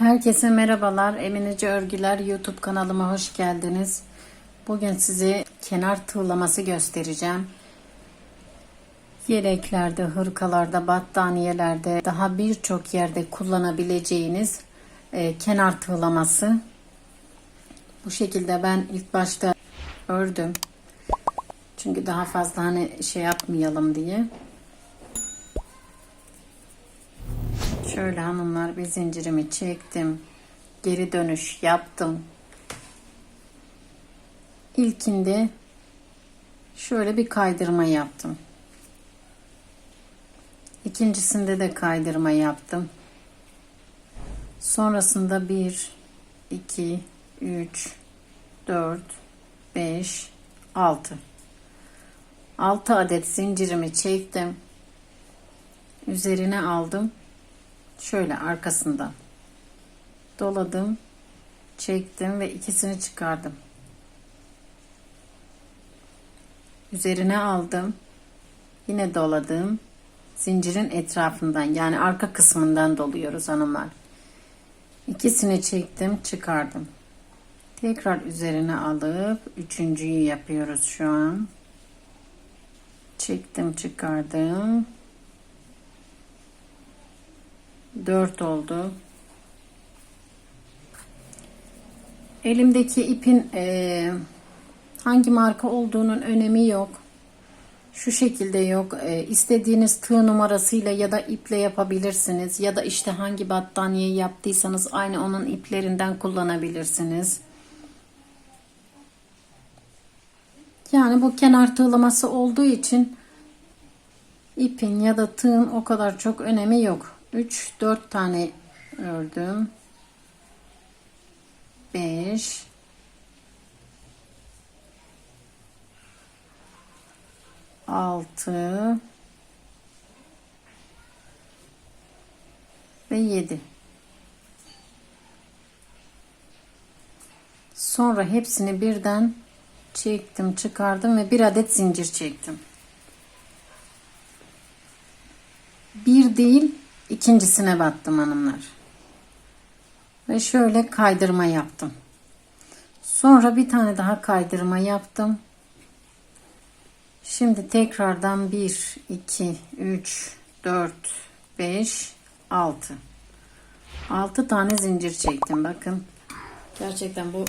Herkese merhabalar. Eminece Örgüler YouTube kanalıma hoş geldiniz. Bugün size kenar tığlaması göstereceğim. Yeleklerde, hırkalarda, battaniyelerde daha birçok yerde kullanabileceğiniz e, kenar tığlaması. Bu şekilde ben ilk başta ördüm. Çünkü daha fazla hani şey yapmayalım diye. Şöyle hanımlar bir zincirimi çektim. Geri dönüş yaptım. İlkinde şöyle bir kaydırma yaptım. İkincisinde de kaydırma yaptım. Sonrasında 1 2 3 4 5 6 6 adet zincirimi çektim. Üzerine aldım şöyle arkasından doladım çektim ve ikisini çıkardım. Üzerine aldım. Yine doladım. Zincirin etrafından yani arka kısmından doluyoruz hanımlar. İkisini çektim çıkardım. Tekrar üzerine alıp üçüncüyü yapıyoruz şu an. Çektim çıkardım 4 oldu. Elimdeki ipin e, hangi marka olduğunun önemi yok. Şu şekilde yok. E, istediğiniz tığ numarasıyla ya da iple yapabilirsiniz. Ya da işte hangi battaniye yaptıysanız aynı onun iplerinden kullanabilirsiniz. Yani bu kenar tığlaması olduğu için ipin ya da tığın o kadar çok önemi yok. 3 4 tane ördüm. 5 6 ve 7 Sonra hepsini birden çektim, çıkardım ve bir adet zincir çektim. Bir değil, ikincisine battım hanımlar. Ve şöyle kaydırma yaptım. Sonra bir tane daha kaydırma yaptım. Şimdi tekrardan 1, 2, 3, 4, 5, 6. 6 tane zincir çektim. Bakın. Gerçekten bu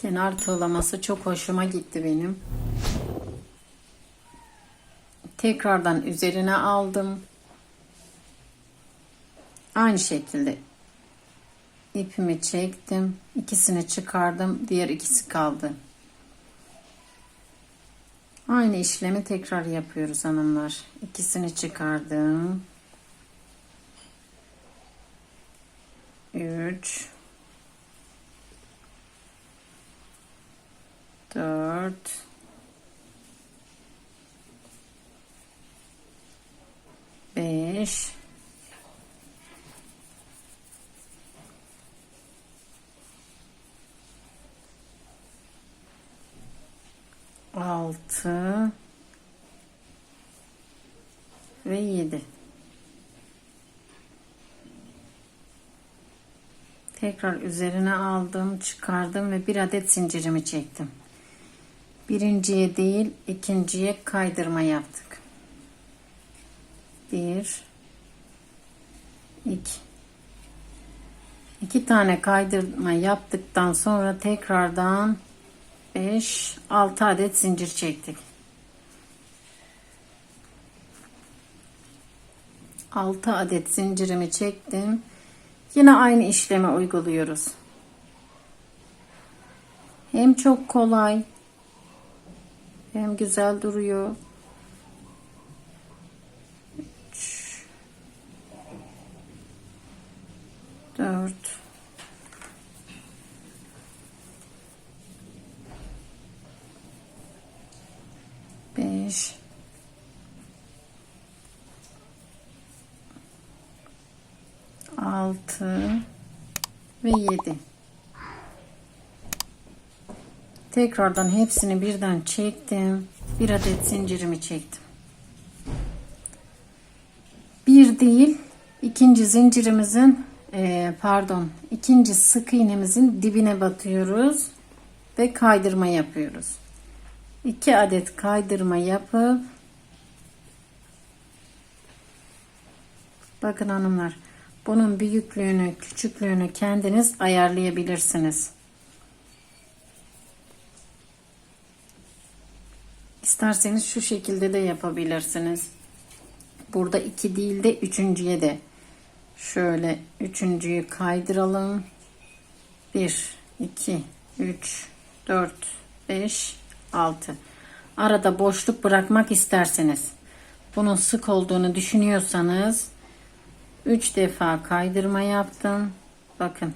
kenar tığlaması çok hoşuma gitti benim. Tekrardan üzerine aldım. Aynı şekilde ipimi çektim. ikisini çıkardım. Diğer ikisi kaldı. Aynı işlemi tekrar yapıyoruz hanımlar. İkisini çıkardım. 3 4 5 6 ve 7 tekrar üzerine aldım çıkardım ve bir adet zincirimi çektim. Birinciye değil ikinciye kaydırma yaptık. Bir iki. İki tane kaydırma yaptıktan sonra tekrardan 5 6 adet zincir çektik. 6 adet zincirimi çektim. Yine aynı işlemi uyguluyoruz. Hem çok kolay hem güzel duruyor. 3 4 5 6 ve 7 tekrardan hepsini birden çektim. Bir adet zincirimi çektim. Bir değil ikinci zincirimizin e, pardon ikinci sık iğnemizin dibine batıyoruz ve kaydırma yapıyoruz. 2 adet kaydırma yapıp bakın hanımlar bunun büyüklüğünü küçüklüğünü kendiniz ayarlayabilirsiniz. İsterseniz şu şekilde de yapabilirsiniz. Burada iki değil de üçüncüye de şöyle üçüncüyü kaydıralım. 1, 2, 3, 4, 5, 6. Arada boşluk bırakmak isterseniz bunun sık olduğunu düşünüyorsanız 3 defa kaydırma yaptım. Bakın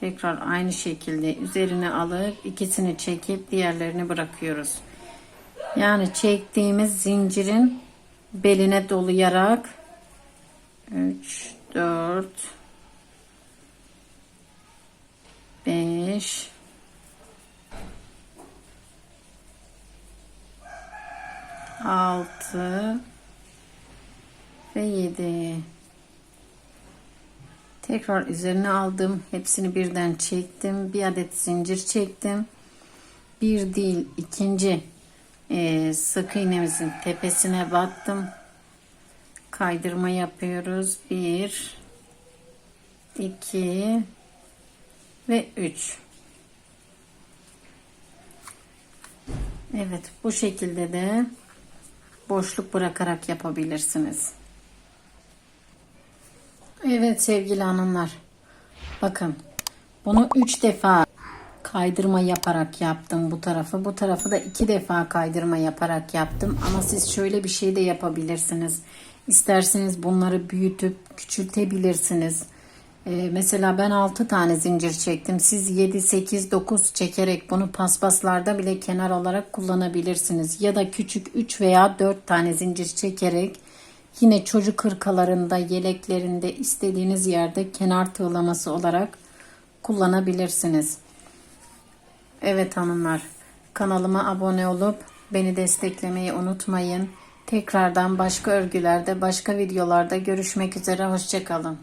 tekrar aynı şekilde üzerine alıp ikisini çekip diğerlerini bırakıyoruz. Yani çektiğimiz zincirin beline dolayarak 3 4 5 6 ve 7 tekrar üzerine aldım. Hepsini birden çektim. Bir adet zincir çektim. Bir değil ikinci e, sık iğnemizin tepesine battım kaydırma yapıyoruz. 1 2 ve 3 Evet bu şekilde de boşluk bırakarak yapabilirsiniz. Evet sevgili hanımlar. Bakın bunu 3 defa kaydırma yaparak yaptım bu tarafı. Bu tarafı da 2 defa kaydırma yaparak yaptım. Ama siz şöyle bir şey de yapabilirsiniz. İsterseniz bunları büyütüp küçültebilirsiniz. Ee, mesela ben 6 tane zincir çektim. Siz 7, 8, 9 çekerek bunu paspaslarda bile kenar olarak kullanabilirsiniz. Ya da küçük 3 veya 4 tane zincir çekerek yine çocuk hırkalarında, yeleklerinde istediğiniz yerde kenar tığlaması olarak kullanabilirsiniz. Evet hanımlar kanalıma abone olup beni desteklemeyi unutmayın. Tekrardan başka örgülerde, başka videolarda görüşmek üzere. Hoşçakalın.